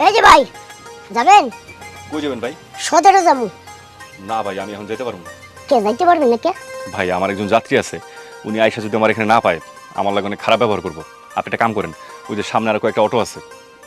এই যে ভাই যাবেন? কই যাবেন ভাই? সদরে যাব। না ভাই আমি এখন যেতে পারব না। কে যাইতে পারবেন না কে? ভাই আমার একজন যাত্রী আছে। উনি আইসা যদি আমার এখানে না পায় আমার লাগে অনেক খারাপ ব্যবহার করব। আপনি একটা কাম করেন ওই যে সামনে আর কয়েকটা অটো আছে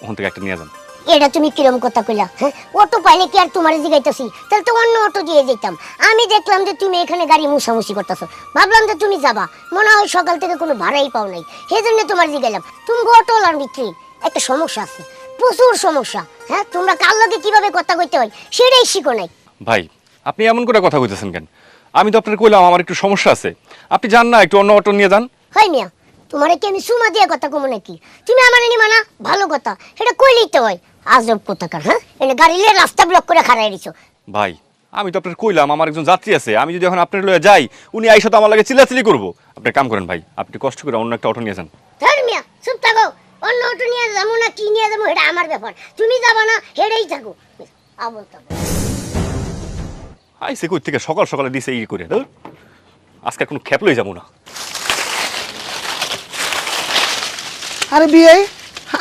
ওখান থেকে একটা নিয়ে যান। এটা তুমি কিরম কথা কইলা হ্যাঁ? অটো পাইলে কি আর তোমার জিগাইতেছি? তাহলে তো অন্য অটো দিয়ে যেতাম আমি দেখলাম যে তুমি এখানে গাড়ি মুসামুসি করতেছো। ভাবলাম যে তুমি যাবা। মনে হয় সকাল থেকে কোনো ভাড়াই পাও নাই। সেই জন্য তোমার জিগাইলাম। তুমি অটোলার বিক্রি। একটা সমস্যা আছে। প্রচুর সমস্যা হ্যাঁ? তোমরা কার লগে কীভাবে কথা কইতে হয় সেটাই শিখো নাই। ভাই আপনি এমন করে কথা কইতেছেন কেন? আমি তো আপনার কইলাম আমার একটু সমস্যা আছে। আপনি যান না একটু অন্য অটো নিয়ে যান। হয় মিয়া তোমারে কি আমি সুমা দিয়া কথা কমো নাকি? তুমি আমার নিমা না ভালো কথা। এটা কইলেই তো হয়। আজব কোথাকার হ্যাঁ? এনে গাড়ি লিয়ে রাস্তা ব্লক করে খাড়াই দিছো। ভাই আমি তো আপনার কইলাম আমার একজন যাত্রী আছে। আমি যদি এখন আপনার লয়ে যাই উনি আইসা তো আমার লাগে চিল্লাচিল্লি করব। আপনি কাম করেন ভাই আপনি কষ্ট করে অন্য একটা অটো নিয়ে যান। ধর মিয়া চুপ থাকো। অন্য অটো নিয়ে যাব না কি নিয়ে যাব এটা আমার ব্যাপার। তুমি যাবা না হেডেই থাকো। আবল তাবল। আইসে কই থেকে সকাল সকালে দিছে ই করে ধুর। আজকে আর কোনো খেপলই যাব না। আরে বিয়ে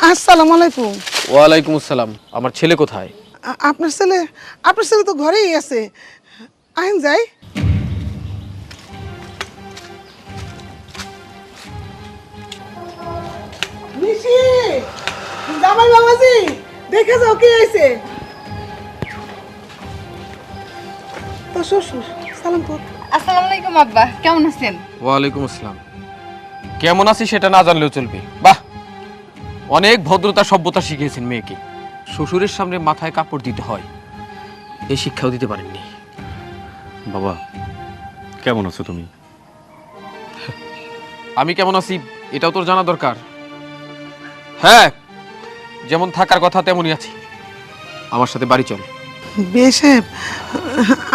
আসসালামু আলাইকুম। ওয়ালাইকুম আসসালাম। আমার ছেলে কোথায়? আ- আপনার ছেলে আপনার ছেলে তো ঘরেই আছে। আইন যাই। নিশি! জামাই বাবাজি দেখে যাও কি হয়েছে। তো শ্বশুর সালাম কর। আসসালামু আলাইকুম আব্বা। কেমন আছেন? ওয়ালাইকুম আসসালাম। কেমন আছি সেটা না জানলেও চলবে। বাহ! অনেক ভদ্রতা সভ্যতা শিখিয়েছেন মেয়েকে। শ্বশুরের সামনে মাথায় কাপড় দিতে হয়। এই শিক্ষাও দিতে পারেননি। বাবা কেমন আছো তুমি? আমি কেমন আছি এটাও তোর জানা দরকার। হ্যাঁ যেমন থাকার কথা তেমনই আছি। আমার সাথে বাড়ি চল। বিয়ে সাহেব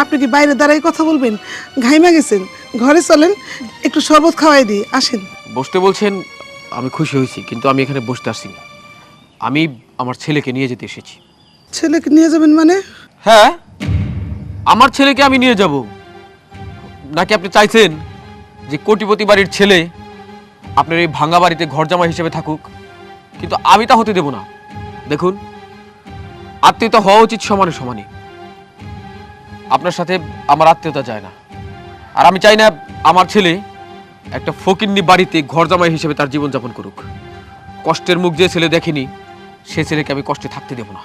আপনি কি বাইরে দাঁড়াই কথা বলবেন? ঘাইমা গেছেন ঘরে চলেন একটু শরবত খাওয়াই দিই আসেন। বসতে বলছেন আমি খুশি হয়েছি কিন্তু আমি এখানে বসতে আসছি না। আমি আমার ছেলেকে নিয়ে যেতে এসেছি। ছেলেকে নিয়ে যাবেন মানে? হ্যাঁ আমার ছেলেকে আমি নিয়ে যাব। নাকি আপনি চাইছেন যে কোটিপতি বাড়ির ছেলে আপনার এই ভাঙা বাড়িতে ঘর জামা হিসেবে থাকুক? কিন্তু আমি তা হতে দেব না। দেখুন আত্মীয়তা হওয়া উচিত সমানে সমানে। আপনার সাথে আমার আত্মীয়তা যায় না। আর আমি চাই না আমার ছেলে একটা ফকিন্নি বাড়িতে ঘর জামাই হিসেবে তার জীবনযাপন করুক। কষ্টের মুখ যে ছেলে দেখেনি সে ছেলেকে আমি কষ্টে থাকতে দেব না।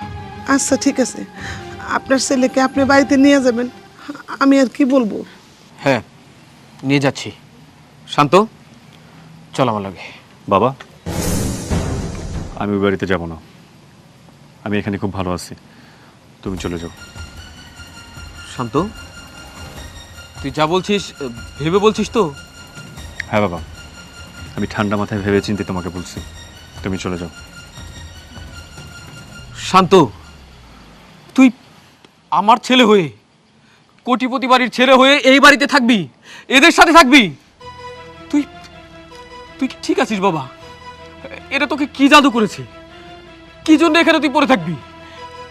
আচ্ছা ঠিক আছে। আপনার ছেলেকে আপনি বাড়িতে নিয়ে যাবেন। আমি আর কি বলব? হ্যাঁ নিয়ে যাচ্ছি। শান্ত চল আমার লাগে। বাবা। আমি ওই বাড়িতে যাব না। আমি এখানে খুব ভালো আছি। তুমি চলে যাও। শান্ত তুই যা বলছিস ভেবে বলছিস তো? হ্যাঁ বাবা আমি ঠান্ডা মাথায় ভেবে চিন্তে তোমাকে বলছি। তুমি চলে যাও। শান্ত তুই আমার ছেলে হয়ে কোটিপতি বাড়ির ছেলে হয়ে এই বাড়িতে থাকবি এদের সাথে থাকবি? তুই তুই ঠিক আছিস বাবা? এটা তোকে কি জাদু করেছে? কি জন্য এখানে তুই পড়ে থাকবি?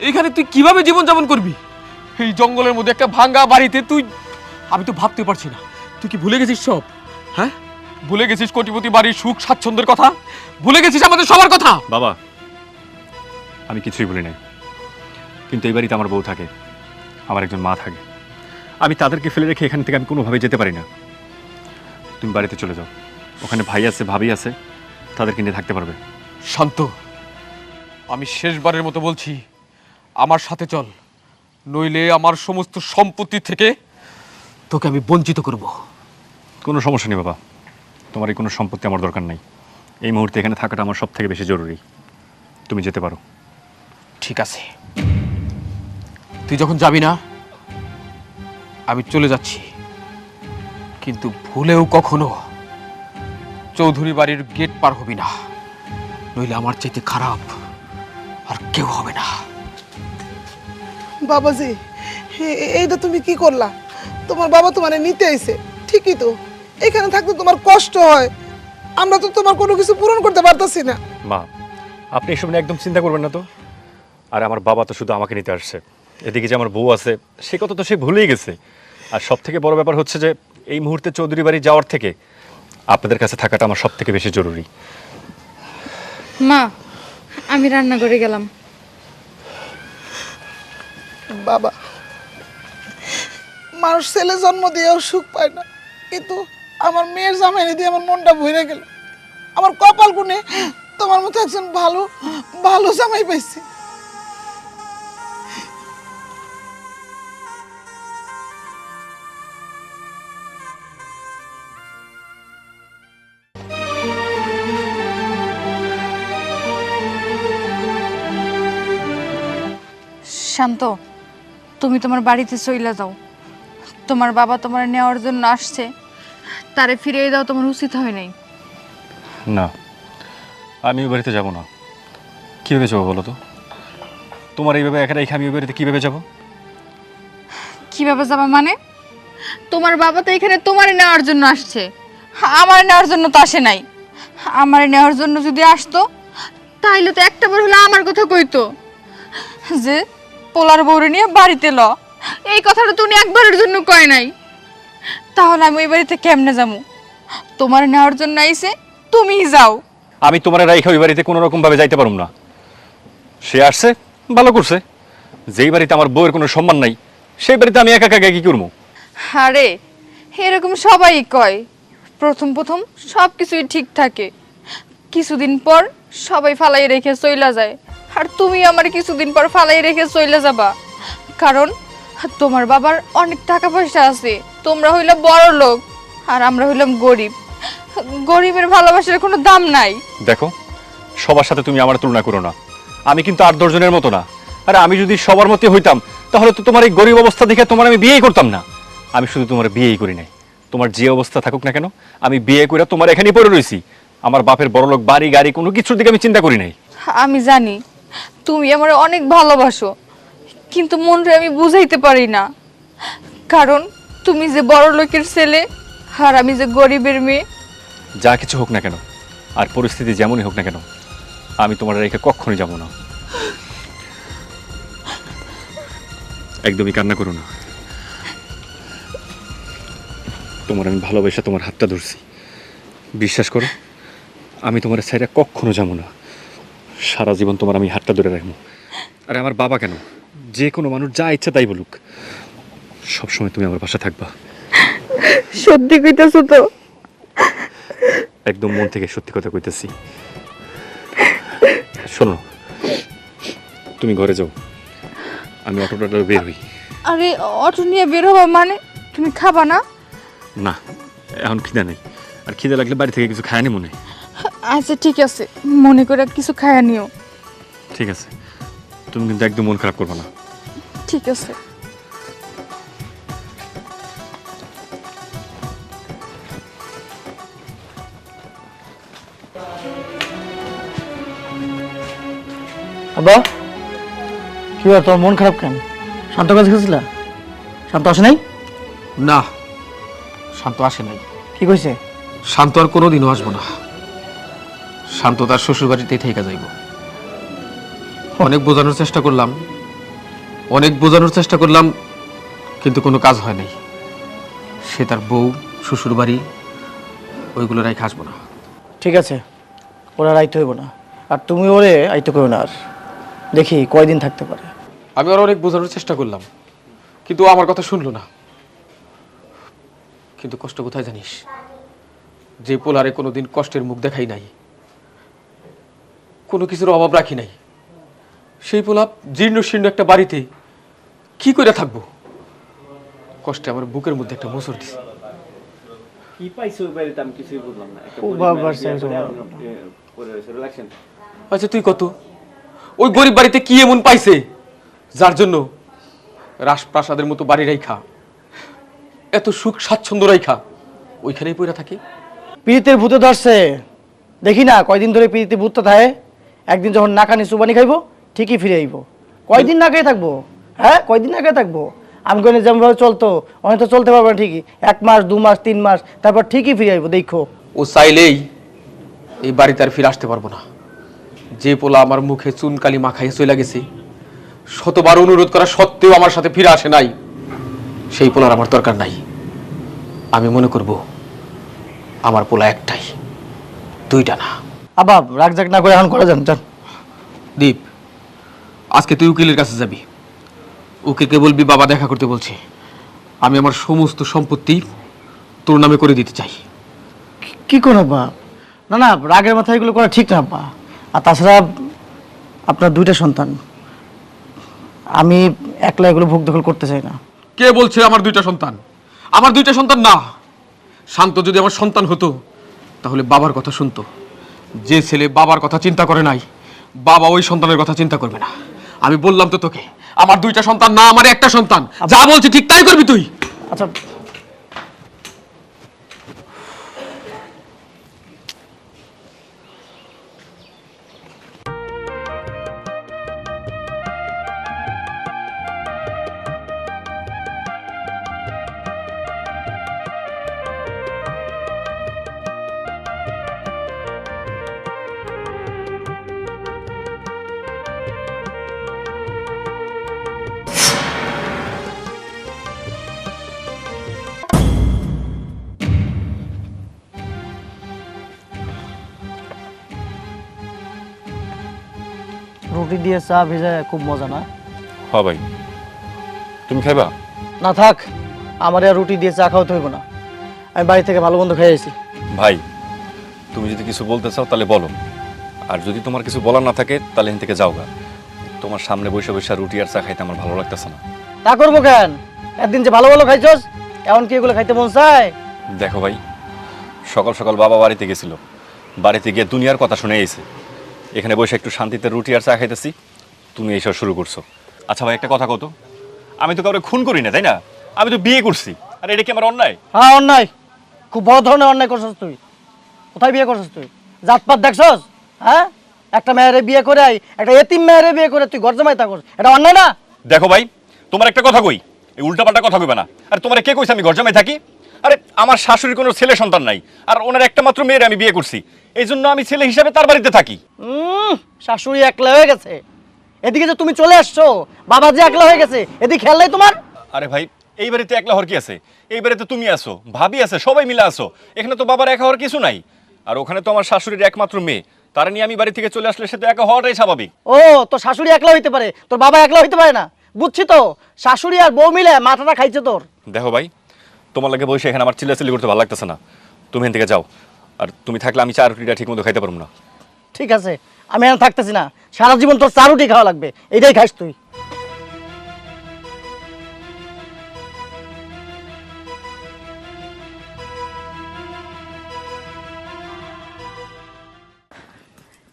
এখানে তুই কীভাবে জীবনযাপন করবি? এই জঙ্গলের মধ্যে একটা ভাঙ্গা বাড়িতে তুই আমি তো ভাবতে পারছি না। তুই কি ভুলে গেছিস সব? হ্যাঁ? ভুলে গেছিস কোটিপতি বাড়ির সুখ স্বাচ্ছন্দ্যের কথা? ভুলে গেছিস আমাদের সবার কথা? বাবা, আমি কিছুই বলি নাই। কিন্তু এই বাড়িতে আমার বউ থাকে। আমার একজন মা থাকে। আমি তাদেরকে ফেলে রেখে এখান থেকে আমি কোনোভাবে যেতে পারি না। তুমি বাড়িতে চলে যাও। ওখানে ভাই আছে, ভাবি আছে। তাদেরকে নিয়ে থাকতে পারবে। শান্ত আমি শেষবারের মতো বলছি আমার সাথে চল। নইলে আমার সমস্ত সম্পত্তি থেকে তোকে আমি বঞ্চিত করব। কোনো সমস্যা নেই বাবা। তোমার এই কোনো সম্পত্তি আমার দরকার নাই। এই মুহূর্তে এখানে থাকাটা আমার সব থেকে বেশি জরুরি। তুমি যেতে পারো। ঠিক আছে। তুই যখন যাবি না আমি চলে যাচ্ছি। কিন্তু ভুলেও কখনো চৌধুরী বাড়ির গেট পার হবি না। নইলে আমার চাইতে খারাপ আর কেউ হবে না। বাবাজি এ- এ- এইটা তুমি কি করলা? তোমার বাবা তোমার নিতে আইছে ঠিকই তো। এখানে থাকতে তোমার কষ্ট হয়। আমরা তো তোমার কোনো কিছু পূরণ করতে পারতাছি না। মা আপনি এসব নিয়ে একদম চিন্তা করবেন না তো। আর আমার বাবা তো শুধু আমাকে নিতে আসছে। এদিকে যে আমার বউ আছে সে কথা তো সে ভুলেই গেছে। আর সব থেকে বড় ব্যাপার হচ্ছে যে এই মুহূর্তে চৌধুরী বাড়ি যাওয়ার থেকে আপনাদের কাছে থাকাটা আমার সব থেকে বেশি জরুরি। মা আমি রান্না করে গেলাম। বাবা মানুষ ছেলে জন্ম দিয়েও সুখ পায় না। কিন্তু আমার মেয়ের জামাইনে দিয়ে আমার মনটা ভরে গেল। আমার কপাল গুনে তোমার মতো একজন ভালো ভালো জামাই পাইছি। শান্ত। তুমি তোমার বাড়িতে চইলা যাও। তোমার বাবা তোমার নেওয়ার জন্য আসছে। তারে ফিরিয়ে দাও তোমার উচিত হয় নাই। না আমি ওই বাড়িতে যাব না। কীভাবে যাব বলো তো? তোমার এইভাবে একা রেখে আমি ওই বাড়িতে কীভাবে যাব? কীভাবে যাবা মানে? তোমার বাবা তো এখানে তোমার নেওয়ার জন্য আসছে। আমার নেওয়ার জন্য তো আসে নাই। আমার নেওয়ার জন্য যদি আসতো তাইলে তো একটা বার হলে আমার কথা কইতো। যে পোলার বউরে নিয়ে বাড়িতে ল। এই কথাটা তুমি একবারের জন্য কয় নাই। তাহলে আমি ওই বাড়িতে কেমনে যাব? তোমার নেওয়ার জন্য আইছে তুমিই যাও। আমি তোমার রাইখা ওই বাড়িতে কোনো রকমভাবে যাইতে পারুম না। সে আসছে ভালো করছে। যেই বাড়িতে আমার বউয়ের কোনো সম্মান নাই সেই বাড়িতে আমি একা একা কি করব? আরে এরকম সবাই কয়। প্রথম প্রথম সব কিছুই ঠিক থাকে। কিছুদিন পর সবাই ফালাই রেখে চইলা যায়। আর তুমি আমার কিছুদিন পর ফালাই রেখে চলে যাবা। কারণ তোমার বাবার অনেক টাকা পয়সা আছে। তোমরা হইলে বড় লোক আর আমরা হইলাম গরিব। গরিবের ভালোবাসার কোনো দাম নাই। দেখো সবার সাথে তুমি আমার তুলনা করো না। আমি কিন্তু আট দশজনের মতো না। আর আমি যদি সবার মতো হইতাম তাহলে তো তোমার এই গরিব অবস্থা দেখে তোমার আমি বিয়েই করতাম না। আমি শুধু তোমার বিয়েই করি নাই। তোমার যে অবস্থা থাকুক না কেন আমি বিয়ে করে তোমার এখানেই পড়ে রয়েছি আমার বাপের বড়লোক বাড়ি গাড়ি কোনো কিছুর দিকে আমি চিন্তা করি নাই। আমি জানি তুমি আমার অনেক ভালোবাসো, কিন্তু মনটা আমি বুঝাইতে পারি না। কারণ তুমি যে বড় লোকের ছেলে, আর আমি যে গরিবের মেয়ে। যা কিছু হোক না কেন, আর পরিস্থিতি যেমনই হোক না কেন, আমি তোমার রেখে কখনই যাব না। একদমই কান্না করো না। তোমার আমি ভালোবাসা তোমার হাতটা ধরছি। বিশ্বাস করো, আমি তোমার সাইডে কখনো যাব না। সারা জীবন তোমার আমি হাতটা ধরে রাখব। আরে আমার বাবা কেন? যে কোনো মানুষ যা ইচ্ছা তাই বলুক। সবসময় তুমি আমার পাশে থাকবা। সত্যি কইতাছো তো? একদম মন থেকে সত্যি কথা কইতেছি। শোনো তুমি ঘরে যাও। আমি অটোটা বের হই। আরে অটো নিয়ে বের হবা মানে? তুমি খাবা না? না এখন খিদে নেই। আর খিদে লাগলে বাড়ি থেকে কিছু খায়নি মনে হয়। আচ্ছা ঠিক আছে। মনে করে কিছু খায়া নিও। ঠিক আছে। তুমি কিন্তু একদম মন খারাপ করবে না। ঠিক আছে। আব্বা কি ব্যাপার তোর মন খারাপ কেন? শান্ত কাছে গেছিলা? শান্ত আসে নাই? না শান্ত আসে নাই। কি কইছে? শান্ত আর কোনোদিনও আসব না। শান্ত তার শ্বশুর বাড়িতেই থেকে যাইব। অনেক বোঝানোর চেষ্টা করলাম। অনেক বোঝানোর চেষ্টা করলাম কিন্তু কোনো কাজ হয় নাই। সে তার বউ শ্বশুর বাড়ি ওইগুলো রাই আসব না। ঠিক আছে ওরা রাইতে হইব না। আর তুমি ওরে আইতে করো না আর। দেখি কয়দিন থাকতে পারে। আমি আর অনেক বোঝানোর চেষ্টা করলাম কিন্তু ও আমার কথা শুনলো না। কিন্তু কষ্ট কোথায় জানিস? যে পোলারে কোনোদিন কষ্টের মুখ দেখাই নাই। কোনো কিছুর অভাব রাখি নাই। সেই পোলাপ জীর্ণ শীর্ণ একটা বাড়িতে কি করে থাকব? কষ্টে আমার বুকের মধ্যে একটা মোসর দিছে। কি পাইছো আমি কিছুই বুঝলাম না। আচ্ছা তুই কত? ওই গরিব বাড়িতে কি এমন পাইছে? যার জন্য রাজপ্রাসাদের মতো বাড়ি রাইখা এত সুখ স্বাচ্ছন্দ্য রাইখা ওইখানেই পড়ে থাকে? পিড়িতের ভূতে ধরছে। দেখি না কয়দিন ধরে পিড়িতে ভূতটা থাকে। একদিন যখন নাকানি সুবানি খাইবো, ঠিকই ফিরে আইবো। কয়দিন না খেয়ে থাকব? হ্যাঁ কয়দিন না খেয়ে থাকব? আমি কইলে যেমনভাবে চলতো, অনেক তো চলতে পারব না ঠিকই। এক মাস, দু মাস, তিন মাস, তারপর ঠিকই ফিরে আইবো, দেখো। ও চাইলেই এই বাড়িতে আর ফিরে আসতে পারব না। যে পোলা আমার মুখে চুনকালি মাখাই চলে গেছে, শতবার অনুরোধ করা সত্ত্বেও আমার সাথে ফিরে আসে নাই। সেই পোলার আমার দরকার নাই। আমি মনে করব, আমার পোলা একটাই, দুইটা না। আবার রাগ জাগ না করে এখন করে যান যান। দীপ আজকে তুই উকিলের কাছে যাবি। ওকে কে বলবি বাবা দেখা করতে বলছে। আমি আমার সমস্ত সম্পত্তি তোর নামে করে দিতে চাই। কি কোন আব্বা? না না রাগের মাথায় এগুলো করা ঠিক না আব্বা। আর তাছাড়া আপনার দুইটা সন্তান। আমি একলা এগুলো ভোগ দখল করতে চাই না। কে বলছে আমার দুইটা সন্তান? আমার দুইটা সন্তান না। শান্ত যদি আমার সন্তান হতো তাহলে বাবার কথা শুনতো। যে ছেলে বাবার কথা চিন্তা করে নাই, বাবা ওই সন্তানের কথা চিন্তা করবে না। আমি বললাম তো তোকে, আমার দুইটা সন্তান না, আমার একটা সন্তান। যা বলছি ঠিক তাই করবি তুই। আচ্ছা চা ভেজা খুব মজা না? হ ভাই। তুমি খাইবা? না থাক আমার আর রুটি দিয়ে চা খাওয়াতে হইব না। আমি বাড়ি থেকে ভালো মন্দ খেয়ে এসেছি ভাই তুমি যদি কিছু বলতে চাও তাহলে বলো। আর যদি তোমার কিছু বলার না থাকে তাহলে এখান থেকে যাও গা তোমার সামনে বসে বসে রুটি আর চা খাইতে আমার ভালো লাগতেছে না। তা করব কেন? একদিন যে ভালো ভালো খাইছস এমন কি এগুলো খাইতে মন চায়? দেখো ভাই সকাল সকাল বাবা বাড়িতে গেছিল। বাড়িতে গিয়ে দুনিয়ার কথা শুনে এসে। এখানে বসে একটু শান্তিতে রুটি আর চা খাইতেছি। তুমি এইসব শুরু করছ। আচ্ছা ভাই একটা কথা কত আমি তো কাউকে খুন করি না তাই না? আমি তো বিয়ে করছি। আর এটা কি আমার অন্যায়? হ্যাঁ অন্যায়। খুব বড় ধরনের অন্যায় করছস তুই। কোথায় বিয়ে করছস তুই? জাতপাত দেখছস? হ্যাঁ? একটা মেয়েরে বিয়ে করে আই একটা এতিম মেয়েরে বিয়ে করে তুই ঘর জমাই থাকস এটা অন্যায় না? দেখো ভাই তোমার একটা কথা কই। এই উল্টাপাল্টা কথা কইবে না। আর তোমার কে কইছে আমি ঘর জামাই থাকি? আরে আমার শাশুড়ির কোনো ছেলে সন্তান নাই। আর ওনার একটা মাত্র মেয়ের আমি বিয়ে করছি। এই জন্য আমি ছেলে হিসাবে তার বাড়িতে থাকি। শাশুড়ি একলা হয়ে গেছে। এদিকে যে তুমি চলে আসছো বাবা যে একলা হয়ে গেছে এদিকে খেয়াল নাই তোমার? আরে ভাই এই বাড়িতে একলা হওয়ার কি আছে? এই বাড়িতে তুমি আছো ভাবি আছে সবাই মিলে আছো। এখানে তো বাবার একা হওয়ার কিছু নাই। আর ওখানে তো আমার শাশুড়ির একমাত্র মেয়ে। তারা নিয়ে আমি বাড়ি থেকে চলে আসলে সে তো একা হওয়াটাই স্বাভাবিক। ও তোর শাশুড়ি একলা হইতে পারে তোর বাবা একলা হইতে পারে না। বুঝছি তো শাশুড়ি আর বউ মিলে মাথাটা খাইছে তোর। দেখো ভাই তোমার লাগে বসে এখানে আমার চিল্লাচিল্লি করতে ভালো লাগতেছে না। তুমি এখান থেকে যাও আর তুমি থাকলে আমি চা রুটিটা ঠিক মতো খাইতে পারব না। ঠিক আছে আমি এখন থাকতেছি না। সারা জীবন তোর চারুটি খাওয়া লাগবে। এটাই খাইস তুই।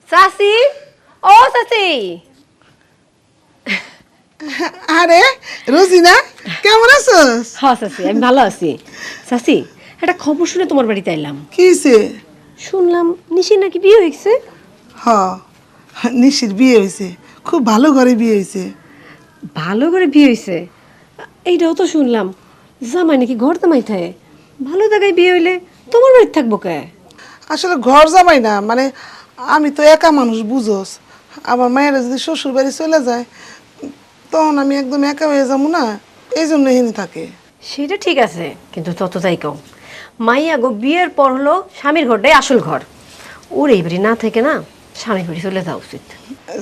সাসি ও সাসি। আরে রোজিনা কেমন আছোস? হ্যাঁ সাসি আমি ভালো আছি। সাসি একটা খবর শুনে তোমার বাড়িতে এলাম কিছে শুনলাম নিশি নাকি বিয়ে হয়েছে হ। নিশির বিয়ে হয়েছে খুব ভালো ঘরে বিয়ে হয়েছে ভালো করে বিয়ে হয়েছে এইটাও তো শুনলাম। জামাই নাকি ঘর জামাই থাকে। ভালো জায়গায় বিয়ে হইলে তোমার বাড়িতে থাকব কে? আসলে ঘর জামাই না মানে আমি তো একা মানুষ বুঝোস। আমার মায়েরা যদি শ্বশুর বাড়ি চলে যায় তখন আমি একদম একা হয়ে যাব না। এই জন্য এখানে থাকে। সেটা ঠিক আছে কিন্তু তত তাই কম। মাইয়া গো বিয়ের পর হলো স্বামীর ঘরটাই আসল ঘর। ওর এই না থেকে না স্বামীর বাড়ি চলে যাওয়া উচিত।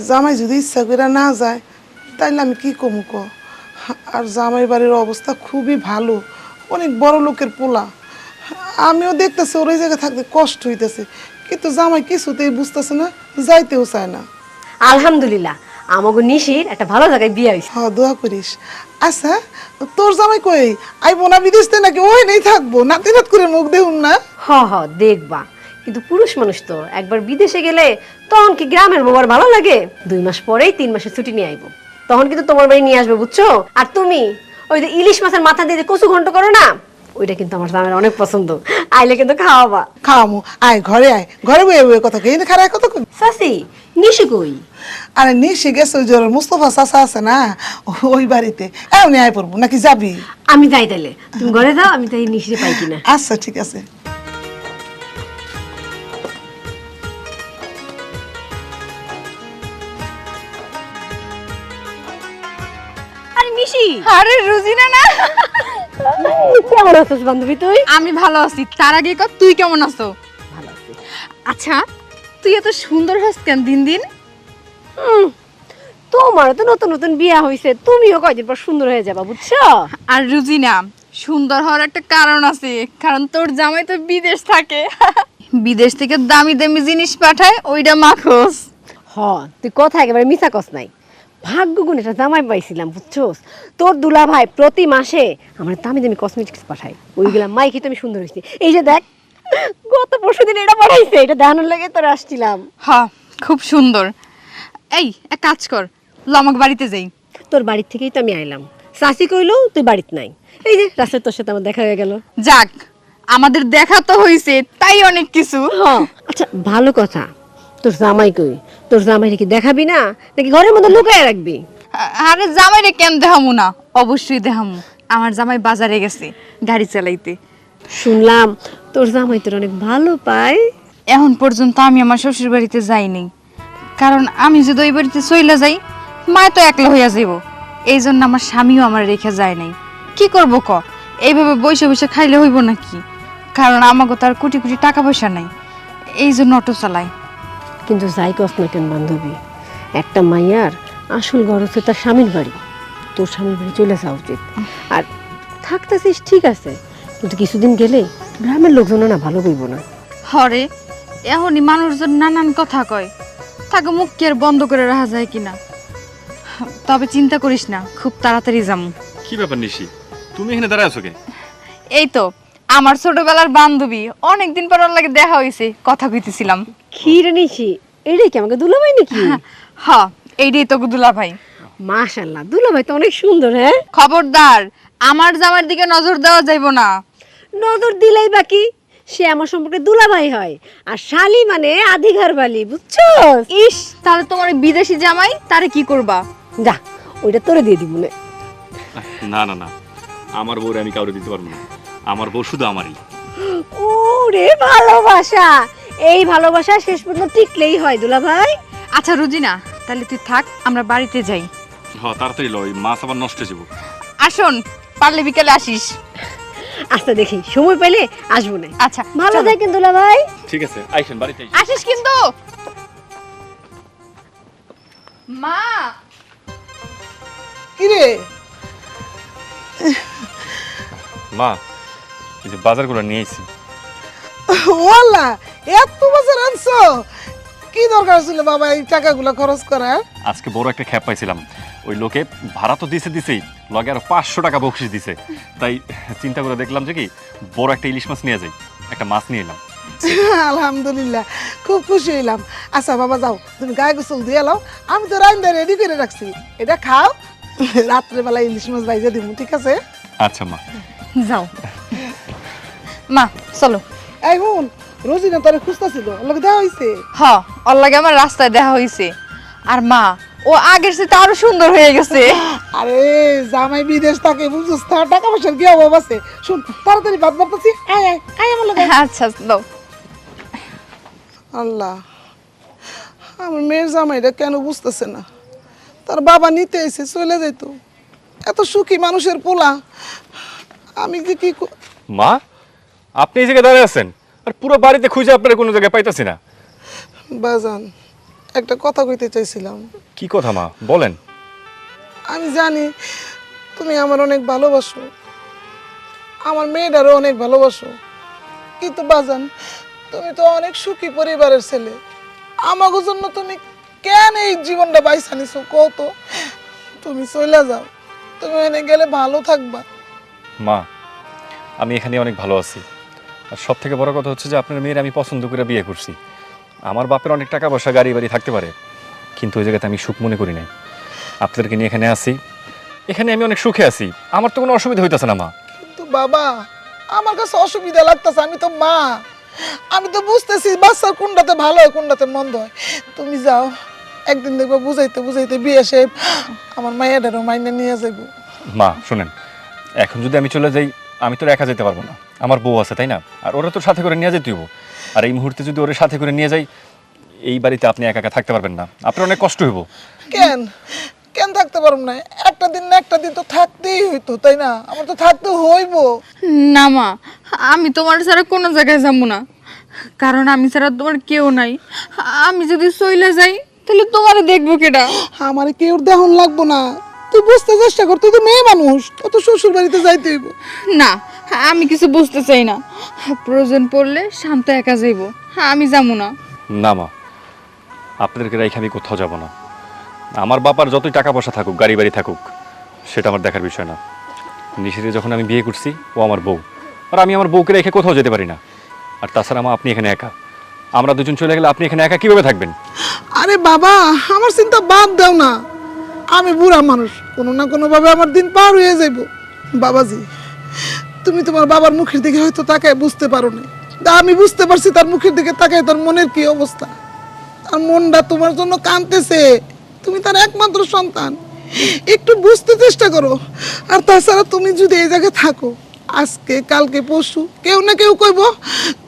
জামাই যদি ইচ্ছা করে না যায় তাইলে আমি কি কমু ক? আর জামাই বাড়ির অবস্থা খুবই ভালো অনেক বড় লোকের পোলা। আমিও দেখতেছি ওর ওই জায়গায় থাকতে কষ্ট হইতেছে কিন্তু জামাই কিছুতেই বুঝতেছে না যাইতেও চায় না। আলহামদুলিল্লাহ আমাগো নিশির একটা ভালো জায়গায় বিয়ে হয়েছে হ দোয়া করিস। আচ্ছা তোর জামাই কই? আইবো না বিদেশতে নাকি? ওই নেই থাকব নাতি নাত করে মুখ দেউম না। হ হ দেখবা। কিন্তু পুরুষ মানুষ তো। একবার বিদেশে গেলে তখন কি গ্রামের বাবার ভালো লাগে? দুই মাস পরেই তিন মাসের ছুটি নিয়ে আইবো। তখন কিন্তু তোমার বাড়ি নিয়ে আসবে বুঝছ? আর তুমি ওই যে ইলিশ মাছের মাথা দিয়ে কচু ঘন্ট করো না ওইটা কিন্তু আমার জামের অনেক পছন্দ। আইলে কিন্তু খাওয়াবা। খাওয়ামু। আয় ঘরে আয়। ঘরে বয়ে বয়ে কথা কই। খারাপ কথা সাসি নিশি কই? আরে নিশে গেছে ওই ওর মুস্তফা চাচা আছে না ওই বাড়িতে। এমনি আয় পড়ব নাকি যাবি? আমি যাই তাইলে। তুমি ঘরে যাও আমি তাই নিশিরে পাই কিনা। আচ্ছা ঠিক আছে। আরে রুজিনা না কেমন আছিস বান্ধবী তুই? আমি ভালো আছি। তার আগে কর তুই কেমন আছো? ভালো আছি। আচ্ছা তুই এত সুন্দর হস কেন দিন দিন? তোমার তো নতুন নতুন বিয়া তুমিও কয়দিন পর সুন্দর হয়ে যাবা বুঝছ? আর রুজিনা সুন্দর হওয়ার একটা কারণ আছে কারণ তোর জামাই তো বিদেশ থাকে। বিদেশ থেকে দামি দামি জিনিস পাঠায় ওইটা মাখোস। হ তুই কথা একেবারে মিছা কস নাই। ভাগ্য গুণ এটা জামাই পাইছিলাম বুঝছোস? তোর দুলা ভাই প্রতি মাসে আমার দামি দামি কসমেটিক্স পাঠায়। ওইগুলা মাইকে তো আমি সুন্দর হয়েছি এই যে দেখ গত পরশু দিন এটা পাঠাইছে এটা দেখানোর লাগে তোর আসছিলাম। হ্যাঁ খুব সুন্দর। এই এক কাজ কর ল আমাকে বাড়িতে যাই। তোর বাড়ির থেকেই তো আমি আইলাম। সাসি কইলো তুই বাড়িতে নাই। এই যে রাস্তায় তোর সাথে আমার দেখা হয়ে গেল। যাক আমাদের দেখা তো হয়েছে তাই অনেক কিছু। হ্যাঁ আচ্ছা ভালো কথা। তোর জামাই কই? তোর জামাই কি দেখাবি না? নাকি ঘরের মধ্যে লুকায় রাখবি? আরে জামাই রে কেন দেখামু না? অবশ্যই দেখামু। আমার জামাই বাজারে গেছে গাড়ি চালাইতে। শুনলাম তোর জামাই তোর অনেক ভালো পায়। এখন পর্যন্ত আমি আমার শ্বশুর বাড়িতে যাইনি। কারণ আমি যদি ওই বাড়িতে চইলা যাই মা তো একলা হইয়া যাইব। এই জন্য আমার স্বামীও আমার রেখে যায় নাই। কি করব ক? এইভাবে বসে বসে খাইলে হইব নাকি? কারণ আমাকে তো আর কোটি কোটি টাকা পয়সা নাই। এই জন্য অটো চালাই। কিন্তু যাই কস না কেন বান্ধবী। একটা মাইয়ার আসল ঘর হচ্ছে তার স্বামীর বাড়ি। তোর স্বামীর বাড়ি চলে যাওয়া উচিত। আর থাকতেছিস ঠিক আছে কিন্তু কিছুদিন গেলে গ্রামের লোকজন না ভালো কইব না। হরে এখনই মানুষজন নানান কথা কয়। তাকে মুখ কি আর বন্ধ করে রাখা যায় কিনা? তবে চিন্তা করিস না খুব তাড়াতাড়ি যামু। কি ব্যাপার নিশি? তুমি এখানে দাঁড়ায় আছো কে? এই তো আমার ছোটবেলার বান্ধবী অনেকদিন পর ওর লাগে দেখা হয়েছে কথা কইতেছিলাম। ক্ষীর নিছি এটাই কি আমাকে দুলাভাই নাকি? হ এইটাই তো গুদুলা ভাই মাশাল্লাহ দুলাভাই তো অনেক সুন্দর হ্যাঁ? খবরদার আমার জামার দিকে নজর দেওয়া যাইব না। নজর দিলেই বাকি সে আমার সম্পর্কে দুলাভাই হয়। আর শালি মানে আধিঘর বালি বুঝছ? ইস তাহলে তোমার বিদেশি জামাই তারে কি করবা? যা ওইটা তোরে দিয়ে দিব না। না না না আমার বউরে আমি কাউরে দিতে পারব না। আমার বউ শুধু আমারই। ওরে ভালোবাসা! এই ভালোবাসা শেষ পর্যন্ত টিকলেই হয় দুলাভাই আচ্ছা রুজিনা তাহলে তুই থাক আমরা বাড়িতে যাই। হ্যাঁ তাড়াতাড়ি লই মাছ আবার নষ্ট হয়ে যাব। আসুন পারলে বিকেলে আসিস। আচ্ছা দেখি সময় পেলে আসব না। আচ্ছা ভালো। থাকেন দুলাভাই ঠিক আছে আইসেন বাড়িতে আসিস কিন্তু। মা! কিরে? মা এই যে বাজারগুলো নিয়ে এসেছি ওয়াল্লা এত বছর আনছো কি দরকার ছিল বাবা এই টাকাগুলো খরচ করার আজকে বড় একটা খ্যাপ পাইছিলাম। ওই লোকে ভাড়া তো দিছে দিছেই লগে আরও পাঁচশো টাকা বকশিস দিছে। তাই চিন্তা করে দেখলাম যে কি বড় একটা ইলিশ মাছ নিয়ে যাই একটা মাছ নিয়ে এলাম। আলহামদুলিল্লাহ খুব খুশি হইলাম। আচ্ছা বাবা যাও তুমি গায়ে গোসল দিয়ে এলাও আমি তো রাইন্দা রেডি করে রাখছি। এটা খাও রাত্রেবেলা ইলিশ মাছ ভাইজা দিব ঠিক আছে? আচ্ছা মা। যাও। মা চলো। এই হুন রোজিনা তোরে খুঁজতেছিল লোক দেওয়া হয়েছে হ ওর লাগে আমার রাস্তায় দেখা হয়েছে আর মা ও আগের সাথে আরও সুন্দর হয়ে গেছে। আরে জামাই বিদেশ থাকে বুঝছিস তার টাকা পয়সার কি অভাব আছে? শুন তাড়াতাড়ি ভাত বাড়তেছি আয় আয় আয় আমার লগে। আচ্ছা দাও। আল্লাহ আমার মেয়ের জামাইটা কেন বুঝতেছে না? তার বাবা নিতে এসে চলে যেত এত সুখী মানুষের পোলা। আমি যে কি ক- মা আপনি এই জায়গায় দাঁড়িয়ে আছেন? আর পুরো বাড়িতে খুঁজে আপনার কোনো জায়গায় পাইতাছি না। বাজান একটা কথা কইতে চাইছিলাম। কি কথা মা? বলেন। আমি জানি তুমি আমার অনেক ভালোবাসো। আমার মেয়েটারও অনেক ভালোবাসো। কিন্তু বাজান তুমি তো অনেক সুখী পরিবারের ছেলে। আমাকে জন্য তুমি কেন এই জীবনটা বাইসা নিছো? কত তুমি চলে যাও। তুমি এনে গেলে ভালো থাকবা। মা আমি এখানে অনেক ভালো আছি। আর সব থেকে বড় কথা হচ্ছে যে আপনার মেয়ের আমি পছন্দ করে বিয়ে করছি। আমার বাপের অনেক টাকা পয়সা গাড়ি বাড়ি থাকতে পারে কিন্তু ওই জায়গাতে আমি সুখ মনে করি নাই। আপনাদেরকে নিয়ে এখানে আসি এখানে আমি অনেক সুখে আছি। আমার তো কোনো অসুবিধা হইতেছে না মা। কিন্তু বাবা আমার কাছে অসুবিধা লাগতেছে আমি তো মা। আমি তো বুঝতেছি বাচ্চার কোনটাতে ভালো হয় কোনটাতে মন্দ হয়। তুমি যাও একদিন দেখব বুঝাইতে বুঝাইতে বিয়ে সে আমার মায়েরারও মাইনে নিয়ে যাব মা শুনেন এখন যদি আমি চলে যাই আমি তো একা যেতে পারব না। আমার বউ আছে তাই না? আর ওরা তো সাথে করে নিয়ে যেতে হব আর এই মুহূর্তে যদি ওরা সাথে করে নিয়ে যাই এই বাড়িতে আপনি একা একা থাকতে পারবেন না। আপনার অনেক কষ্ট হইব। কেন? কেন থাকতে পারব না? একটা দিন না একটা দিন তো থাকতেই হইতো তাই না? আমার তো থাকতে হইব। না মা আমি তোমার ছাড়া কোনো জায়গায় যাব না। কারণ আমি ছাড়া তোমার কেউ নাই। আমি যদি চইলে যাই তাহলে তোমারে দেখব কেডা? আমার কেউ দেহন লাগবো না। তুই বুঝতে চেষ্টা কর তুই তো মেয়ে মানুষ তো তো শ্বশুর বাড়িতে যাইতে হইব। না আমি কিছু বুঝতে চাই না। প্রয়োজন পড়লে শান্ত একা যাইব। আমি যাব না। না মা আপনাদেরকে রেখে আমি কোথাও যাব না। আমার বাবার যতই টাকা পয়সা থাকুক গাড়ি বাড়ি থাকুক সেটা আমার দেখার বিষয় না। নিশিতে যখন আমি বিয়ে করছি ও আমার বউ। আর আমি আমার বউকে রেখে কোথাও যেতে পারি না। আর তাছাড়া মা আপনি এখানে একা। আমরা দুজন চলে গেলে আপনি এখানে একা কীভাবে থাকবেন? আরে বাবা আমার চিন্তা বাদ দাও না। আমি বুড়া মানুষ কোনো না কোনো ভাবে আমার দিন পার হয়ে যাইব। বাবাজি। তুমি তোমার বাবার মুখের দিকে হয়তো তাকায় বুঝতে পারো না আমি বুঝতে পারছি তার মুখের দিকে তাকায় তার মনের কি অবস্থা। তার মনটা তোমার জন্য কাঁদতেছে। তুমি তার একমাত্র সন্তান। একটু বুঝতে চেষ্টা করো। আর তাছাড়া তুমি যদি এই জায়গায় থাকো, আজকে, কালকে, পরশু, কেউ না কেউ কইব,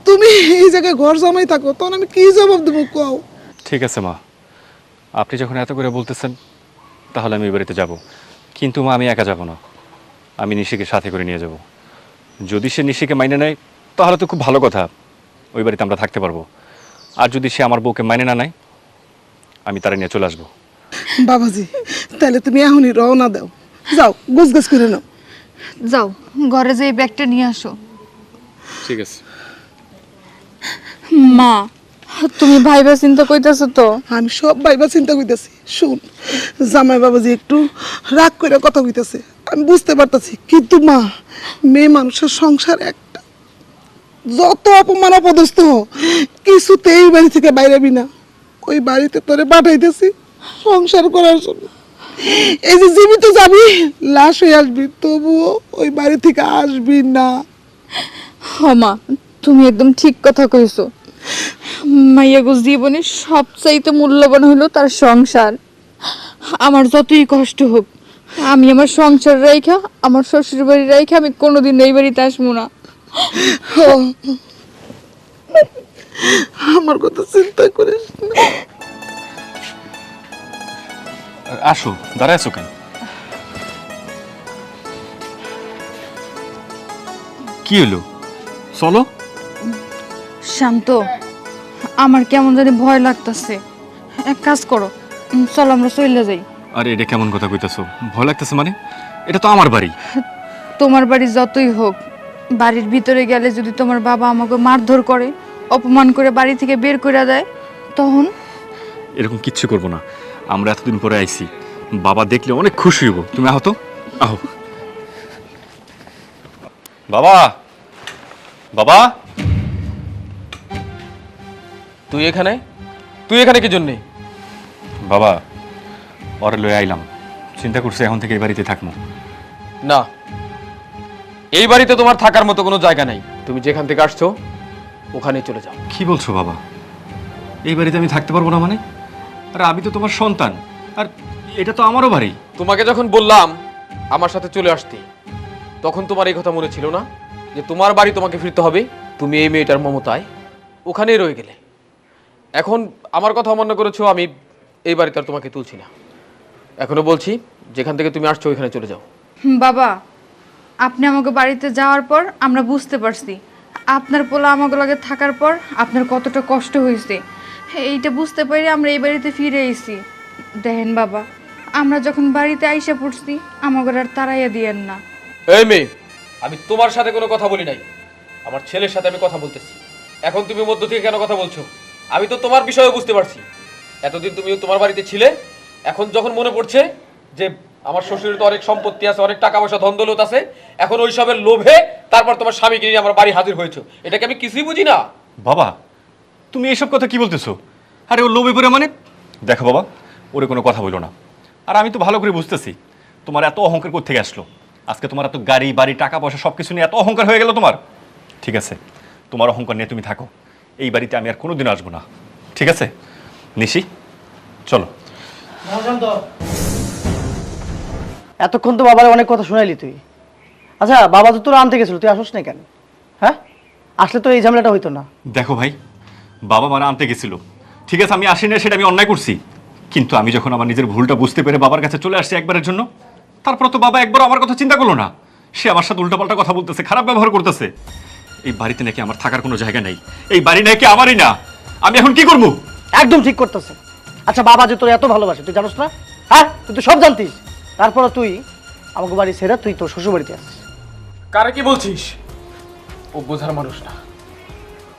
তুমি এই জায়গায় ঘর জমাই থাকো, তখন আমি কি জবাব দেবো কও? ঠিক আছে মা। আপনি যখন এত করে বলতেছেন, তাহলে আমি এই বাড়িতে যাব। কিন্তু মা, আমি একা যাব না। আমি নিশিকে সাথে করে নিয়ে যাব। যদি সে নিশিকে মাইনে নেয় তাহলে তো খুব ভালো কথা। ওই বাড়িতে আমরা থাকতে পারব। আর যদি সে আমার বউকে মাইনে না নেয় আমি তারা নিয়ে চলে আসব। বাবাজি তাহলে তুমি এখনই রওনা দাও। যাও গুছ গুজ করে নাও। যাও ঘরে যেয়ে ব্যাগটা নিয়ে আসো। ঠিক আছে। মা তুমি ভাইবা চিন্তা কইতাছো তো? আমি সব ভাইবা চিন্তা কইতেছি। শুন জামাই বাবাজি একটু রাগ করে কথা কইতাছে আমি বুঝতে পারতাছি। কিন্তু মা মেয়ে মানুষের সংসার একটা। যত অপমান অপদস্থ কিছুতেই বাড়ি থেকে বাইরাবি না। ওই বাড়িতে তোরে পাঠাইতেছি সংসার করার জন্য। এই যে জীবিত যাবি লাশ হয়ে আসবি তবুও ওই বাড়ি থেকে আসবি না। হ মা তুমি একদম ঠিক কথা কইছো। মাইয়াগো জীবনে সবচাইতে মূল্যবান হলো তার সংসার। আমার যতই কষ্ট হোক, আমি আমার সংসার রাইখা, আমার শ্বশুর বাড়ি রাইখা, আমি কোনোদিন এই বাড়িতে আসব না। আমার কথা চিন্তা করিস আসো, দাঁড়ায় আছো কেন? কি হলো? চলো। শান্ত আমার কেমন জানি ভয় লাগতাছে। এক কাজ করো চলো আমরা চলে যাই। আরে এটা কেমন কথা কইতাছো? ভয় লাগতেছে মানে? এটা তো আমার বাড়ি। তোমার বাড়ি যতই হোক বাড়ির ভিতরে গেলে যদি তোমার বাবা আমাকে মারধর করে অপমান করে বাড়ি থেকে বের করে দেয় তখন? এরকম কিচ্ছু করব না। আমরা এতদিন পরে আইছি। বাবা দেখলে অনেক খুশি হইব। তুমি আহো তো আহো। বাবা! বাবা! তুই এখানে? তুই এখানে কি জন্যে? বাবা ওরে লয়ে আইলাম। চিন্তা করছি এখন থেকে এই বাড়িতে থাকব। না। এই বাড়িতে তোমার থাকার মতো কোনো জায়গা নাই। তুমি যেখান থেকে আসছো ওখানেই চলে যাও। কি বলছো বাবা? এই বাড়িতে আমি থাকতে পারব না মানে? আরে আমি তো তোমার সন্তান। আর এটা তো আমারও বাড়ি। তোমাকে যখন বললাম আমার সাথে চলে আসতে তখন তোমার এই কথা মনে ছিল না? যে তোমার বাড়ি তোমাকে ফিরতে হবে তুমি এই মেয়েটার মমতায় ওখানেই রয়ে গেলে। এখন আমার কথা অমান্য করেছ আমি এই বাড়িতে আর তোমাকে তুলছি না। এখনও বলছি যেখান থেকে তুমি আসছো ওইখানে চলে যাও। বাবা আপনি আমাকে বাড়িতে যাওয়ার পর আমরা বুঝতে পারছি। আপনার পোলা আমাকে লাগে থাকার পর আপনার কতটা কষ্ট হয়েছে। এইটা বুঝতে পারি আমরা এই বাড়িতে ফিরে এসেছি। দেখেন বাবা আমরা যখন বাড়িতে আইসা পড়ছি আমাকে আর তাড়াইয়া দিয়েন না। এই মেয়ে আমি তোমার সাথে কোনো কথা বলি নাই। আমার ছেলের সাথে আমি কথা বলতেছি। এখন তুমি মধ্য থেকে কেন কথা বলছো? আমি তো তোমার বিষয়ে বুঝতে পারছি। এতদিন তুমি তোমার বাড়িতে ছিলে, এখন যখন মনে পড়ছে যে আমার শ্বশুরের তো অনেক সম্পত্তি আছে, অনেক টাকা পয়সা ধন আছে, এখন ওইসবের লোভে তারপর তোমার স্বামীকে নিয়ে আমার বাড়ি হাজির হয়েছে। এটাকে আমি কিছুই বুঝি না। বাবা, তুমি এসব কথা কি বলতেছো? আরে ও লোভে পড়ে মানে? দেখো বাবা, ওরে কোনো কথা বলো না। আর আমি তো ভালো করে বুঝতেছি, তোমার এত অহংকার থেকে আসলো? আজকে তোমার এত গাড়ি, বাড়ি টাকা পয়সা সব কিছু নিয়ে এত অহংকার হয়ে গেল তোমার? ঠিক আছে, তোমার অহংকার নিয়ে তুমি থাকো। এই বাড়িতে আমি আর কোনোদিন আসব না। ঠিক আছে? নিশি চলো। এতক্ষণ তো বাবার অনেক কথা শুনাইলি তুই। আচ্ছা বাবা তো তোর আনতে গেছিল তুই আসস না কেন? হ্যাঁ? আসলে তো এই ঝামেলাটা হইতো না। দেখো ভাই বাবা মারা আনতে গেছিল। ঠিক আছে আমি আসি না সেটা আমি অন্যায় করছি। কিন্তু আমি যখন আমার নিজের ভুলটা বুঝতে পেরে বাবার কাছে চলে আসছি একবারের জন্য তারপর তো বাবা একবার আমার কথা চিন্তা করল না। সে আমার সাথে উল্টাপাল্টা কথা বলতেছে খারাপ ব্যবহার করতেছে। এই বাড়িতে নাকি আমার থাকার কোনো জায়গা নেই। এই বাড়ি নাকি আমারই না। আমি এখন কি করব? একদম ঠিক করতেছে। আচ্ছা বাবা যে তোর এত ভালোবাসে তুই জানোস না? হ্যাঁ তুই তো সব জানতিস। তারপরে তুই আমাকে বাড়ি ছেড়ে তুই তোর শ্বশুর বাড়িতে আসিস। কারে কি বলছিস? ও বোঝার মানুষ না।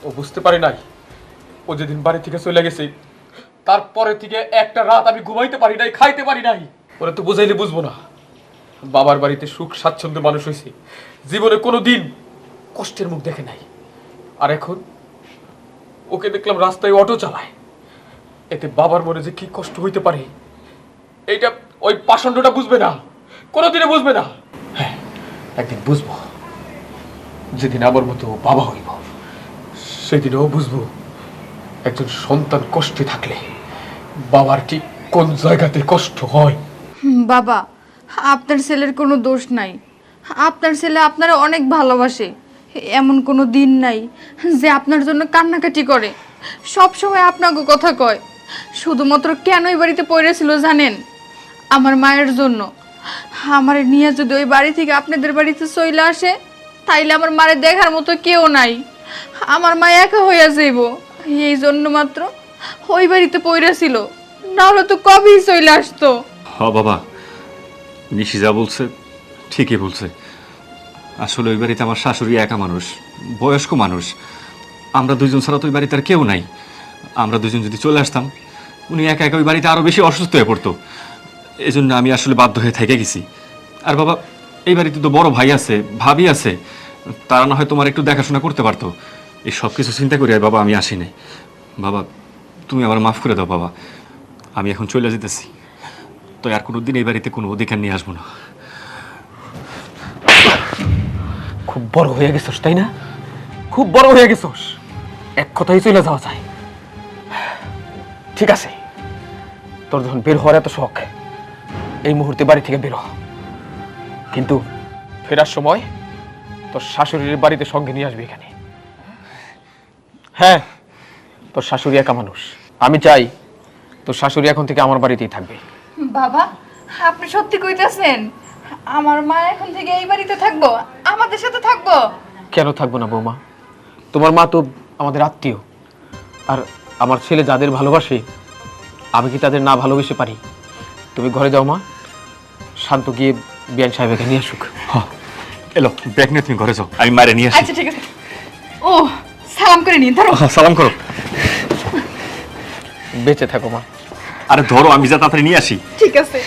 ও বুঝতে পারে নাই। ও যেদিন বাড়ি থেকে চলে গেছে তারপরে থেকে একটা রাত আমি ঘুমাইতে পারি নাই খাইতে পারি নাই। ওরা তো বোঝাইলে বুঝব না। বাবার বাড়িতে সুখ স্বাচ্ছন্দ্য মানুষ হয়েছে জীবনে কোনো দিন কষ্টের মুখ দেখে নাই। আর এখন ওকে দেখলাম রাস্তায় অটো চালায়। এতে বাবার মনে যে কি কষ্ট হইতে পারে, এইটা ওই পাষণ্ডটা বুঝবে না কোনোদিনে বুঝবে না। হ্যাঁ একদিন বুঝব। যেদিন আমার মতো বাবা হইব, সেদিনও বুঝব একজন সন্তান কষ্টে থাকলে বাবার ঠিক কোন জায়গাতে কষ্ট হয়। বাবা, আপনার ছেলের কোনো দোষ নাই। আপনার ছেলে আপনারা অনেক ভালোবাসে। এমন কোনো দিন নাই যে আপনার জন্য কান্নাকাটি করে। সব সময় আপনাকে কথা কয়। শুধুমাত্র কেন ওই বাড়িতে পড়েছিল জানেন? আমার মায়ের জন্য। আমার নিয়ে যদি ওই বাড়ি থেকে আপনাদের বাড়িতে চলে আসে, তাইলে আমার মারে দেখার মতো কেউ নাই। আমার মা একা হইয়া যাইব। এই জন্য মাত্র ওই বাড়িতে পড়েছিল। নাহলে তো কবেই চলে আসতো। হ বাবা, নিশি যা বলছে ঠিকই বলছে। আসলে ওই বাড়িতে আমার শাশুড়ি একা মানুষ, বয়স্ক মানুষ। আমরা দুজন ছাড়া তো ওই বাড়িতে আর কেউ নাই। আমরা দুজন যদি চলে আসতাম, উনি একা একা ওই বাড়িতে আরও বেশি অসুস্থ হয়ে পড়তো। এই জন্য আমি আসলে বাধ্য হয়ে থেকে গেছি। আর বাবা, এই বাড়িতে তো বড় ভাই আছে, ভাবি আছে। তারা না হয় তোমার একটু দেখাশোনা করতে পারতো। এই সব কিছু চিন্তা করি আর বাবা আমি আসি বাবা, তুমি আমার মাফ করে দাও বাবা। আমি এখন চলে যেতেছি। তো আর কোনো দিন এই বাড়িতে কোনো অধিকার নিয়ে আসব না। খুব বড় হয়ে গেছস, তাই না? খুব বড় হয়ে গেছস। এক কথাই চলে যাওয়া যায়। ঠিক আছে। তোর যখন বের হওয়ার এত শখ, এই মুহূর্তে বাড়ি থেকে বের হ। কিন্তু ফেরার সময় তোর শাশুড়ির বাড়িতে সঙ্গে নিয়ে আসবি এখানে। হ্যাঁ তোর শাশুড়ি একা মানুষ। আমি চাই তোর শাশুড়ি এখন থেকে আমার বাড়িতেই থাকবে। বাবা, আপনি সত্যি কইতেছেন? আমার মা এখন থেকে এই বাড়িতে থাকব। আমাদের সাথে থাকব? কেন থাকব না বৌমা? তোমার মা তো আমাদের আত্মীয়। আর আমার ছেলে যাদের ভালোবাসে আমি কি তাদের না ভালোবেসে পারি? তুমি ঘরে যাও মা। শান্ত গিয়ে বিয়ান সাহেবকে নিয়ে আসুক। এলো ব্যাগ নিয়ে তুমি ঘরে যাও। আমি মারে নিয়ে আসি। আচ্ছা ঠিক আছে। ও সালাম করে নিন ধরো। হ্যাঁ, সালাম করো। বেঁচে থাকো মা। আরে ধরো আমি যা তাড়াতাড়ি নিয়ে আসি। ঠিক আছে।